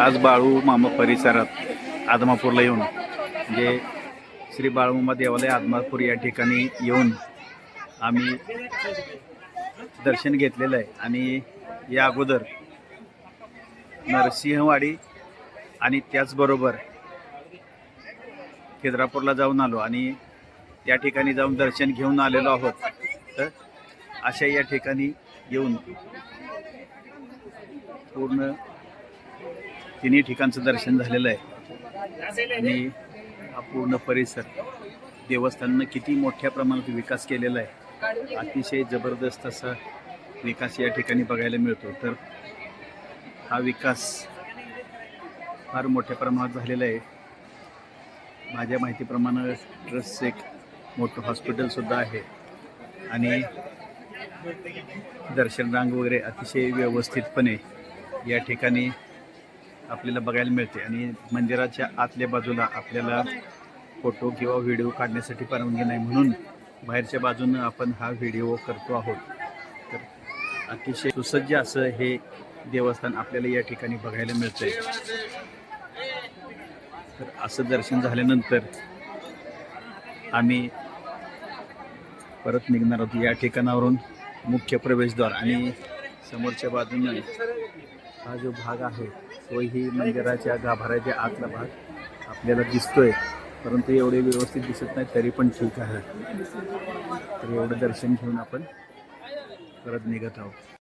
आज बाळू मामा परिसरात आदमापूरला येऊन म्हणजे श्री बाळूमामा देवालय आदमापूर या ठिकाणी येऊन आम्ही दर्शन घेतलेलं आहे. आणि या अगोदर नरसिंहवाडी आणि त्याचबरोबर खिद्रापूरला जाऊन आलो आणि त्या ठिकाणी जाऊन दर्शन घेऊन आलेलो आहोत. तर अशा या ठिकाणी येऊन पूर्ण तिन्ही ठिकाणचं दर्शन झालेलं आहे. आणि हा पूर्ण परिसर देवस्थाननं किती मोठ्या प्रमाणात विकास केलेला आहे. अतिशय जबरदस्त असा विकास या ठिकाणी बघायला मिळतो. तर हा विकास फार मोठ्या प्रमाणात झालेला आहे. माझ्या माहितीप्रमाणे ट्रस्ट एक मोठं हॉस्पिटलसुद्धा आहे. आणि दर्शन रांग वगैरे अतिशय व्यवस्थितपणे या ठिकाणी आपल्याला बघायला मिळते. आणि मंदिराच्या आतल्या बाजूला आपल्याला फोटो किंवा व्हिडिओ काढण्यासाठी परवानगी नाही. म्हणून बाहेरच्या बाजूनं आपण हा व्हिडिओ करतो आहोत. तर अतिशय सुसज्ज असं हे देवस्थान आपल्याला या ठिकाणी बघायला मिळतंय. तर असं दर्शन झाल्यानंतर आम्ही परत निघणार आहोत या ठिकाणावरून मुख्य प्रवेशद्वार. आणि समोरच्या बाजूने हा जो भाग आहे तो ही मंदिराच्या गाभाऱ्याच्या आतला भाग आपल्याला दिसतोय. परंतु एवढे व्यवस्थित दिसत नाही तरी पण ठीक आहे. तर एवढं दर्शन घेऊन आपण परत निघत आहोत.